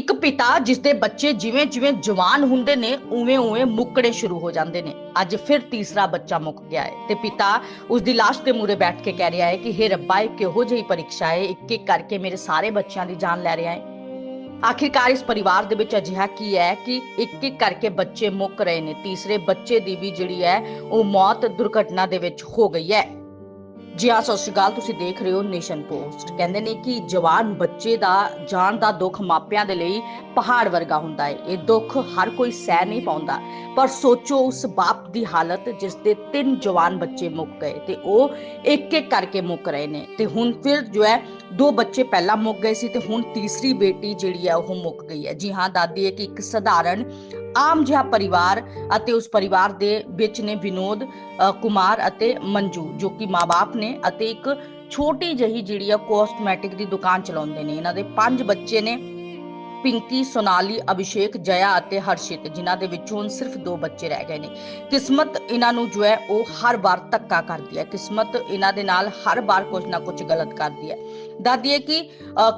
ਇੱਕ ਪਿਤਾ ਜਿਸ ਦੇ ਬੱਚੇ ਜਿਵੇਂ ਜਿਵੇਂ ਜਵਾਨ ਹੁੰਦੇ ਨੇ, ਉਵੇਂ ਉਵੇਂ ਮੁੱਕੜੇ ਸ਼ੁਰੂ ਹੋ ਜਾਂਦੇ ਨੇ। ਅੱਜ ਫਿਰ ਤੀਸਰਾ ਬੱਚਾ ਮੁੱਕ ਗਿਆ ਹੈ ਤੇ ਪਿਤਾ ਉਸ ਦੀ ਲਾਸ਼ ਦੇ ਮੂਰੇ ਬੈਠ ਕੇ ਕਹਿ ਰਿਹਾ ਹੈ ਕਿ हे ਰੱਬਾ, ਇਹ ਕਿਹੋ ਜਿਹੀ ਪਰੀਖਿਆ ਹੈ? ਇੱਕ ਇੱਕ ਕਰਕੇ ਮੇਰੇ ਸਾਰੇ ਬੱਚਿਆਂ ਦੀ ਜਾਨ ਲੈ ਰਿਹਾ ਹੈ। ਆਖਿਰਕਾਰ ਇਸ ਪਰਿਵਾਰ ਦੇ ਵਿੱਚ ਅਜਿਹਾ ਕੀ ਹੈ ਕਿ ਇੱਕ ਇੱਕ ਕਰਕੇ ਬੱਚੇ ਮੁੱਕ ਰਹੇ ਨੇ। ਤੀਸਰੇ ਬੱਚੇ ਦੀ ਵੀ ਜਿਹੜੀ ਹੈ, ਉਹ ਮੌਤ ਦੁਰਘਟਨਾ ਦੇ ਵਿੱਚ ਹੋ ਗਈ ਹੈ। ਜੀ ਹਾਂ, ਸਤਿ ਸ਼੍ਰੀ ਅਕਾਲ, ਤੁਸੀਂ ਦੇਖ ਰਹੇ ਹੋ ਨੇਸ਼ਨ ਪੋਸਟ। ਕਹਿੰਦੇ ਨੇ ਕਿ ਜਵਾਨ ਬੱਚੇ ਦਾ ਜਾਨ ਦਾ ਦੁੱਖ ਮਾਪਿਆਂ ਦੇ ਲਈ ਪਹਾੜ ਵਰਗਾ ਹੁੰਦਾ ਹੈ। ਇਹ ਦੁੱਖ ਹਰ ਕੋਈ ਸਹਿ ਨਹੀਂ ਪਾਉਂਦਾ। ਪਰ ਸੋਚੋ, ਉਸ ਬਾਪ ਦੀ ਹਾਲਤ ਜਿਸ ਦੇ ਤਿੰਨ ਜਵਾਨ ਬੱਚੇ ਮੁੱਕ ਗਏ ਤੇ ਉਹ ਇੱਕ ਇੱਕ ਕਰਕੇ ਮੁੱਕ ਰਹੇ ਨੇ। ਤੇ ਹੁਣ ਫਿਰ ਜੋ ਹੈ ਦੋ ਬੱਚੇ ਪਹਿਲਾਂ ਮੁੱਕ ਗਏ ਸੀ ਤੇ ਹੁਣ ਤੀਸਰੀ ਬੇਟੀ ਜਿਹੜੀ ਹੈ ਉਹ ਮੁੱਕ ਗਈ ਹੈ। ਜੀ ਹਾਂ, ਦਾਦੀ ਹੈ ਕਿ ਇੱਕ ਸਧਾਰਨ, ਆਮ ਜਿਹਾ ਪਰਿਵਾਰ ਅਤੇ ਉਸ ਪਰਿਵਾਰ ਦੇ ਵਿੱਚ ਨੇ ਵਿਨੋਦ ਕੁਮਾਰ ਅਤੇ ਮੰਜੂ, ਜੋ ਕਿ ਮਾਪੇ ਨੇ ਅਤੇ ਇੱਕ ਛੋਟੀ ਜਿਹੀ ਜਿਹੜੀ ਆ ਕੋਸਮੈਟਿਕ ਦੀ ਦੁਕਾਨ ਚਲਾਉਂਦੇ ਨੇ। ਇਹਨਾਂ ਦੇ ਪੰਜ ਬੱਚੇ ਨੇ, ਪਿੰਕੀ, ਸੋਨਾਲੀ, ਅਭਿਸ਼ੇਕ ਜਇਆ ਅਤੇ ਹਰਸ਼ਿਤ, ਜਿਨ੍ਹਾਂ ਦੇ ਵਿੱਚੋਂ ਹੁਣ ਸਿਰਫ ਦੋ ਬੱਚੇ ਰਹਿ ਗਏ ਨੇ। ਕਿਸਮਤ ਇਹਨਾਂ ਨੂੰ ਜੋ ਹੈ, ਉਹ ਹਰ ਵਾਰ ਧੱਕਾ ਕਰਦੀ ਹੈ। ਕਿਸਮਤ ਇਹਨਾਂ ਦੇ ਨਾਲ ਹਰ ਵਾਰ ਕੁਝ ਨਾ ਕੁਝ ਗਲਤ ਕਰਦੀ ਹੈ। ਦਾਦੀ ਕਿ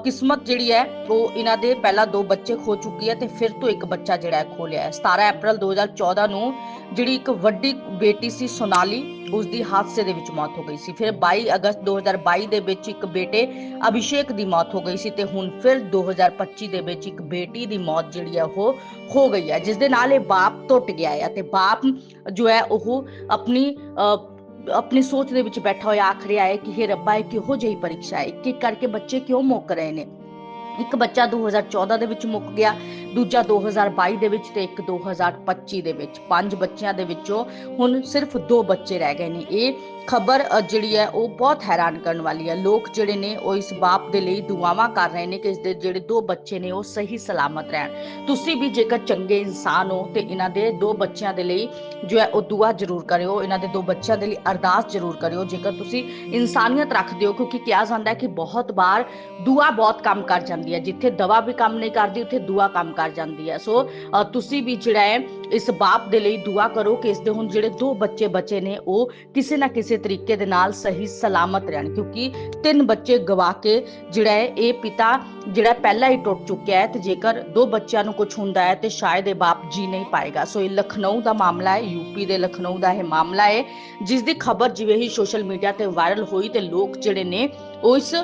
ਕਿਸਮਤ ਜਿਹੜੀ ਹੈ ਉਹ ਇਹਨਾਂ ਦੇ ਪਹਿਲਾਂ ਦੋ ਬੱਚੇ ਖੋ ਚੁੱਕੀ ਹੈ ਤੇ ਫਿਰ ਤੋਂ ਇੱਕ ਬੱਚਾ ਜਿਹੜਾ ਹੈ ਖੋ ਲਿਆ ਹੈ। 17 ਅਪ੍ਰੈਲ 2014 ਨੂੰ ਜਿਹੜੀ ਇੱਕ ਵੱਡੀ ਬੇਟੀ ਸੀ ਸੋਨਾਲੀ ਉਸ ਦੀ ਹਾਦਸੇ ਦੇ ਵਿੱਚ ਮੌਤ ਹੋ ਗਈ ਸੀ। ਫਿਰ 22 ਅਗਸਤ 2022 ਦੇ ਵਿੱਚ ਇੱਕ ਬੇਟੇ ਅਭਿਸ਼ੇਕ ਦੀ ਮੌਤ ਹੋ ਗਈ ਸੀ ਤੇ ਹੁਣ ਫਿਰ 2025 ਦੇ ਵਿੱਚ ਇੱਕ ਬੇਟੀ ਦੀ ਮੌਤ ਜਿਹੜੀ ਹੈ ਉਹ ਹੋ ਗਈ ਹੈ। ਜਿਸ ਦੇ ਨਾਲ ਇਹ ਬਾਪ ਟੁੱਟ ਗਿਆ ਹੈ ਤੇ ਬਾਪ ਜੋ ਹੈ ਉਹ ਆਪਣੀ ਅ, ਆਪਣੀ ਸੋਚ ਦੇ ਵਿੱਚ ਬੈਠਾ ਹੋਇਆ ਆਖ ਰਿਹਾ ਹੈ ਕਿ हे ਰੱਬਾ ਇਹ ਕਿਹੋ ਜਿਹੀ ਪਰੀਖਿਆ ਹੈ ਇੱਕ ਇੱਕ ਕਰਕੇ ਬੱਚੇ ਕਿਉਂ ਮੁੱਕ ਰਹੇ ਨੇ ਇੱਕ ਬੱਚਾ 2014 ਦੇ ਵਿੱਚ ਮੁੱਕ ਗਿਆ ਦੂਜਾ 2022 ਦੇ ਵਿੱਚ ਤੇ ਇੱਕ 2025 ਦੇ ਵਿੱਚ। ਪੰਜ ਬੱਚਿਆਂ ਦੇ ਵਿੱਚੋਂ ਹੁਣ ਸਿਰਫ ਦੋ ਬੱਚੇ ਰਹਿ ਗਏ ਨੇ। ਇਹ ਖਬਰ ਜਿਹੜੀ ਹੈ, ਉਹ ਬਹੁਤ ਹੈਰਾਨ ਕਰਨ ਵਾਲੀ ਹੈ। ਲੋਕ ਜਿਹੜੇ ਨੇ, ਉਹ ਇਸ ਬਾਪ ਦੇ ਲਈ ਦੁਆਵਾਂ ਕਰ ਰਹੇ ਨੇ ਕਿ ਇਸ ਦੇ ਜਿਹੜੇ ਦੋ ਬੱਚੇ ਨੇ, ਉਹ ਸਹੀ ਸਲਾਮਤ ਰਹਿਣ। ਤੁਸੀਂ ਵੀ ਜੇਕਰ ਚੰਗੇ ਇਨਸਾਨ ਹੋ ਤੇ ਇਹਨਾਂ ਦੇ ਦੋ ਬੱਚਿਆਂ ਦੇ ਲਈ ਜੋ ਹੈ, ਉਹ ਦੁਆ ਜ਼ਰੂਰ ਕਰਿਓ। ਇਹਨਾਂ ਦੇ ਦੋ ਬੱਚਿਆਂ ਦੇ ਲਈ ਅਰਦਾਸ ਜ਼ਰੂਰ ਕਰਿਓ। ਜੇਕਰ ਤੁਸੀਂ ਇਨਸਾਨੀਅਤ ਰੱਖਦੇ ਹੋ, ਕਿਉਂਕਿ ਕਿਹਾ ਜਾਂਦਾ ਹੈ ਕਿ ਬਹੁਤ ਵਾਰ ਦੁਆ ਬਹੁਤ ਕੰਮ ਕਰ ਜਾਂਦੀ ਹੈ। ਜਿੱਥੇ ਦਵਾ ਵੀ ਕੰਮ ਨਹੀਂ ਕਰਦੀ, ਉੱਥੇ ਦੁਆ ਕੰਮ ਕਰ ਜਾਂਦੀ ਹੈ। ਸੋ ਅ, ਤੁਸੀਂ ਵੀ ਜਿਹੜਾ ਹੈ ਇਸ ਬਾਪ ਦੇ ਲਈ ਦੁਆ ਕਰੋ ਕਿ ਇਸ ਦੇ ਹੁਣ ਜਿਹੜੇ ਦੋ ਬੱਚੇ ਬਚੇ ਨੇ ਉਹ ਕਿਸੇ ਨਾ ਕਿਸੇ ਤਰੀਕੇ ਦੇ ਨਾਲ ਸਹੀ ਸਲਾਮਤ ਰਹਿਣ। ਕਿਉਂਕਿ ਤਿੰਨ ਬੱਚੇ ਗਵਾ ਕੇ ਜਿਹੜਾ ਹੈ ਇਹ ਪਿਤਾ ਜਿਹੜਾ ਪਹਿਲਾਂ ਹੀ ਟੁੱਟ ਚੁੱਕਿਆ ਹੈ ਤੇ ਜੇਕਰ ਦੋ ਬੱਚਿਆਂ ਨੂੰ ਕੁਝ ਹੁੰਦਾ ਹੈ ਤੇ ਸ਼ਾਇਦ ਇਹ ਬਾਪ ਜੀ ਨਹੀਂ ਪਾਏਗਾ। ਸੋ ਇਹ ਲਖਨਊ ਦਾ ਮਾਮਲਾ ਹੈ ਯੂਪੀ ਦੇ ਲਖਨਊ ਦਾ ਇਹ ਮਾਮਲਾ ਹੈ, ਜਿਸ ਦੀ ਖਬਰ ਜਿਵੇਂ ਹੀ ਸੋਸ਼ਲ ਮੀਡੀਆ ਤੇ ਵਾਇਰਲ ਹੋਈ ਤੇ ਲੋਕ ਜਿਹੜੇ ਨੇ ਉਹ ਇਸ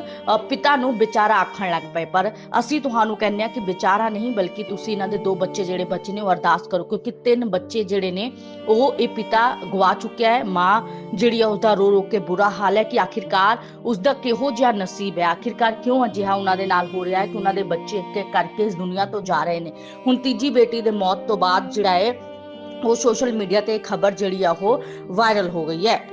ਪਿਤਾ ਨੂੰ ਵਿਚਾਰਾ ਆਖਣ ਲੱਗ ਪਏ। ਪਰ ਅਸੀਂ ਤੁਹਾਨੂੰ ਕਹਿੰਦੇ ਆ ਕਿ ਵਿਚਾਰਾ ਨਹੀਂ, ਬਲਕਿ ਤੁਸੀਂ ਇਹਨਾਂ ਦੇ ਦੋ ਬੱਚੇ ਜਿਹੜੇ ਬੱਚੇ ਨੇ ਉਹ ਅਰਦਾਸ ਕਰੋ, ਕਿਉਂਕਿ ਤਿੰਨ ਬੱਚੇ ਜਿਹੜੇ ਨੇ ਉਹ ਇਹ ਪਿਤਾ ਗਵਾ ਚੁੱਕਿਆ ਹੈ, ਮਾਂ ਜਿਹੜੀ ਆ ਉਸਦਾ ਰੋ ਰੋ ਕੇ ਬੁਰਾ ਹਾਲ ਹੈ ਕਿ ਆਖਿਰਕਾਰ ਉਸਦਾ ਕਿਹੋ ਜਿਹਾ ਨਸੀਬ ਹੈ? ਆਖਿਰਕਾਰ ਕਿਉਂ ਅਜਿਹਾ ਉਹਨਾਂ ਦੇ ਨਾਲ ਹੋ ਰਿਹਾ ਹੈ ਕਿ ਉਹਨਾਂ ਦੇ ਬੱਚੇ ਇੱਕ ਇੱਕ ਕਰਕੇ ਇਸ ਦੁਨੀਆ ਤੋਂ ਜਾ ਰਹੇ ਨੇ? ਹੁਣ ਤੀਜੀ ਬੇਟੀ ਦੇ ਮੌਤ ਤੋਂ ਬਾਅਦ ਜਿਹੜਾ ਹੈ, ਉਹ ਸੋਸ਼ਲ ਮੀਡੀਆ ਤੇ ਖਬਰ ਜਿਹੜੀ ਆ ਉਹ ਵਾਇਰਲ ਹੋ ਗਈ ਹੈ।